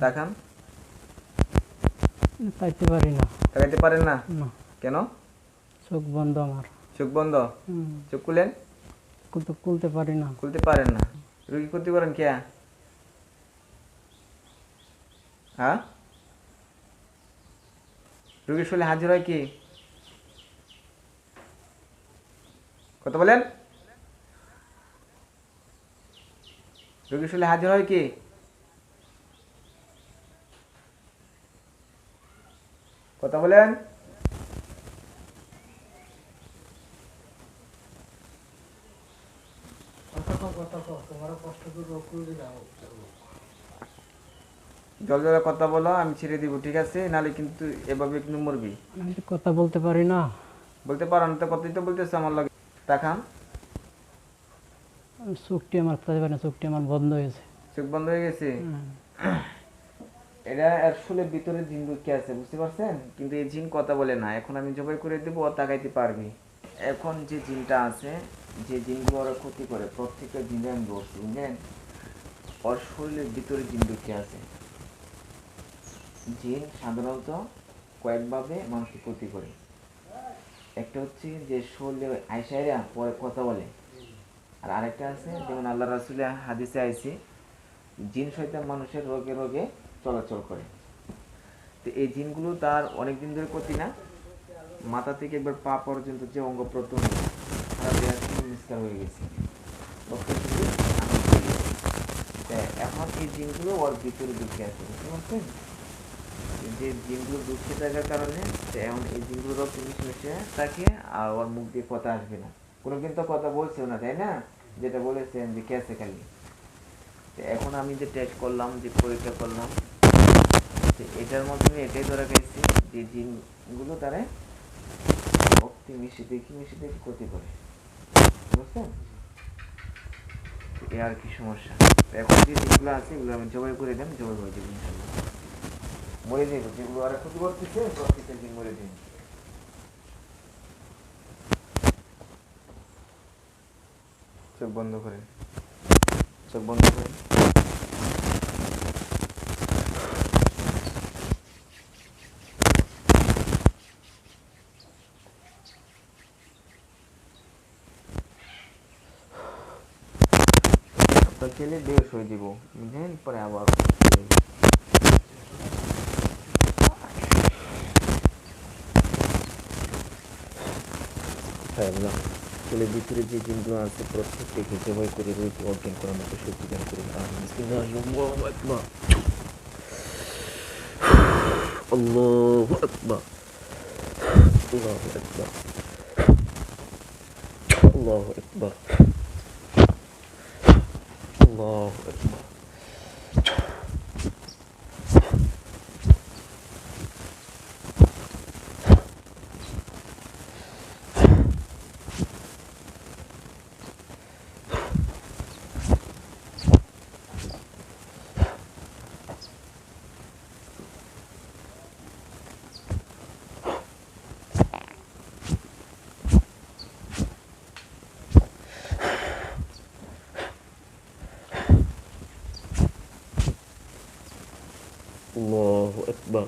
তাকান। পারি না। তাকাইতে পারেন না? কেন? চোখ বন্ধ আমার। চোখ বন্ধ? চোখ খুলেন? খুলতে পারি না। খুলতে পারেন না। রুগী ক্ষতি করেন কে? হ্যাঁ? রুগীর শরীরে হাজির হয় কি? কথা বলেন? রুগীর শরীরে হাজির হয় কি? কথা বলেন। জল জলে কথা বলো আমি ছেড়ে দিব ঠিক আছে? নালে কিন্তু এভাবে কিন্তু মরবি। কথা বলতে পারি না। বলতে পারো না তো কথাই তো বলতেছে আমার লাগে। তাকান চোখটি আমার না চোখটি আমার বন্ধ হয়েছে চোখ বন্ধ হয়ে গেছে? হুম, এটা আসলে ভিতরে জিন ঢুকে আছে, বুঝতে পারছেন? কিন্তু এই জিন কথা বলে না, এখন আমি জবাই করে দেবো, ও তাকাইতে পারবি। এখন যে জিনটা আছে, যে জিনগুলো ওরা ক্ষতি করে, প্রত্যেকটা জিনে আমি বলছি বুঝলেন? ওর শরীরের ভিতরে জিন ঢুকে আছে। জিন সাধারণত কয়েকভাবে মানুষকে ক্ষতি করে। একটা হচ্ছে যে শরীরে আইসাইরা পরে কথা বলে। আর আরেকটা আছে, যেমন আল্লাহ রাসুলের হাদিসে আইসি, জিন শয়তান মানুষের রোগে রোগে চলাচল করে। তো এই জিনগুলো তার অনেক দিন ধরে ক্ষতি না? মাথা থেকে একবার পা পর্যন্ত যে অঙ্গ প্রত্যঙ্গ হয়ে গেছে। এখন এই জিনগুলো ওর ভিতরে ঢুকে আছে, বুঝতে পারছেন? যে জিনগুলো ঢুকে থাকার কারণে এখন এই জিনগুলো রক্ত মিশে থাকে আর ওর মুখ দিয়ে কথা আসবে না। কোনোদিন তো কথা বলছেও না, তাই না? যেটা বলেছেন যে ক্যাসে খালি। এখন আমি যে টেস্ট করলাম, যে পরীক্ষা করলাম তো এটার মাধ্যমে এটাই ধরা গেছে যে জিনগুলো তারা ভক্তি মিশে দেখি মিশে দেখি ক্ষতি করে। বুঝছেন? এ আর কি সমস্যা? এখন যে জিনগুলো আছে, এগুলো আমি জবাই করে দেন, জবাই করে দেবো ইনশাল্লাহ। মরে দেবো যেগুলো আর ক্ষতি করতেছে, প্রত্যেকটা দিন মরে দিন চোখ বন্ধ করেন। চোখ বন্ধ করেন। ছেলে বেশ হয়ে দিব বুঝলেন? পরে আবার হ্যাঁ আল্লাহ ছেলের ভিতরে যে জিনগুলো আছে প্রত্যেককে জবাই করে রোগ অজ্ঞান করার মতো শক্তি দান করুন আল্লাহু আল্লাহু আকবার। আল্লাহু আকবার আল্লাহু আকবার আল্লাহু আকবার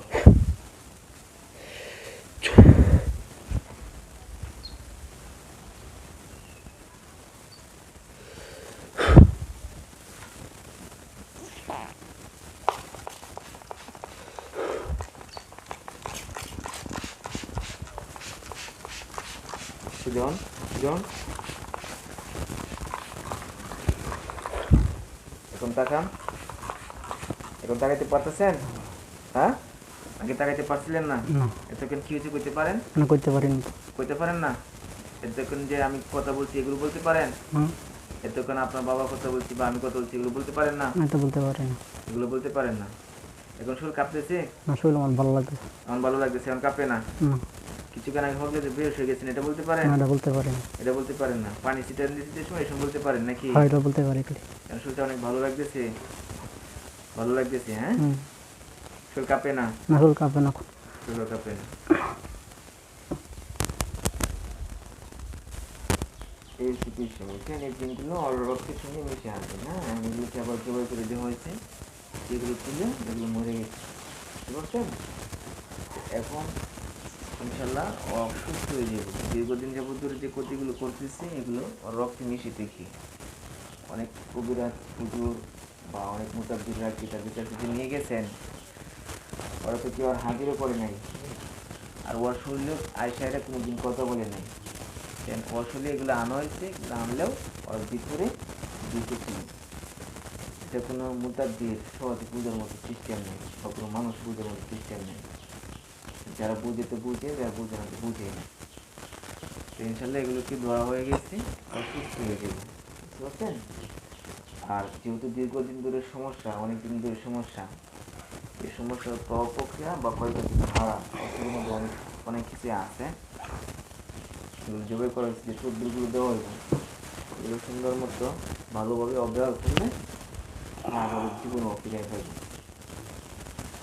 সুজন সুজন এখন তাকান এখন তাকাইতে পারতেছেন হ্যাঁ? আগে তাকাইতে পারছিলেন না? এতক্ষণ কি হয়েছে কইতে পারেন? না করতে পারি না কইতে পারেন না? এতক্ষণ যে আমি কথা বলছি এগুলো বলতে পারেন? এতক্ষণ আপনার বাবা কথা বলছি বা আমি কথা বলছি এগুলো বলতে পারেন না? আমি বলতে পারি না। এগুলো বলতে পারেন না। এখন শরীর কাঁপতেছে? না শরীর আমার ভালো লাগতেছে। আমার ভালো লাগতেছে এখন কাঁপে না? কিছুক্ষণ আগে ভাবলে যে বেশ হয়ে গেছেন এটা বলতে পারেন? না এটা বলতে পারি না। এটা বলতে পারেন না। পানি সিটার দিতে সময় এসব বলতে পারেন নাকি? হ্যাঁ এটা বলতে পারি এখন শরীরটা অনেক ভালো লাগতেছে। ভালো লাগতেছে হ্যাঁ? এই চিকিৎসা সঙ্গে মিশে আসবে না? করে দেওয়া হয়েছে যেগুলো ছিল মরে গেছে। বুঝতে পারছেন? এখন ইনশাল্লাহ ও সুস্থ হয়ে যাবে। দীর্ঘদিন যাবত ধরে যে ক্ষতিগুলো করতেছে এগুলো রক্তে মিশে দেখি অনেক কবিরাজ পুজোর বা অনেক মোতাব্বিররা কিতাবের কাছে যে নিয়ে গেছেন? ওরা তো কেউ আর হাজিরও করে নাই। আর ওর শরীরে আয়সায়রা কোনোদিন কথা বলে নাই। কেন? ওর শরীরে এগুলো আনা হয়েছে, এগুলো আনলেও ওর ভিতরে দিতে ছিল এটা কোনো মোতাব্বির সহজে পূজার মতো সিস্টেম নেই, বা কোনো মানুষ পূজার মতো সিস্টেম নেই। যারা বুঝে তো বুঝে, যারা বুঝে না তো বুঝে না। তো ইনশাল্লাহ এগুলোকে ধরা হয়ে গেছে আর সুস্থ হয়ে যাবে। বুঝতে পারছেন? আর যেহেতু দীর্ঘদিন ধরে সমস্যা অনেক দিন ধরে সমস্যা এই প্রক্রিয়া বা অসুবিধার মধ্যে অনেক অনেক কিছু আছে। করা যে সবজিগুলো দেওয়া হইব এগুলো সুন্দর মতো ভালোভাবে অব্যবহার করলে আর ওদের জীবন ফেলবে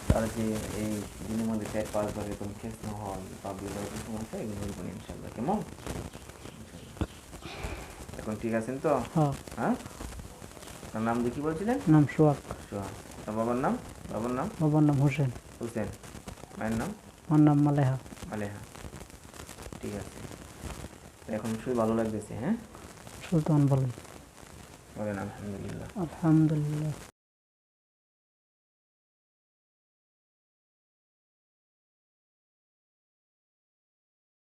তারা যে এই দিনের মধ্যে চার পাঁচবার এরকম হয় বা সমস্যা এগুলো ইনশাল্লাহ কেমন? এখন ঠিক আছেন তো? হ্যাঁ। হ্যাঁ? তার নাম দিয়ে কি বলছিলেন? নাম সোহাগ। সোহা তার বাবার নাম? বাবার নাম? বাবার নাম হোসেন। হোসেন। মায়ের নাম? আমার নাম মালেহা। মালেহা। ঠিক আছে। এখন শুধু ভালো লাগতেছে হ্যাঁ? সুলতান বলেন বলেন আলহামদুলিল্লাহ। আলহামদুলিল্লাহ।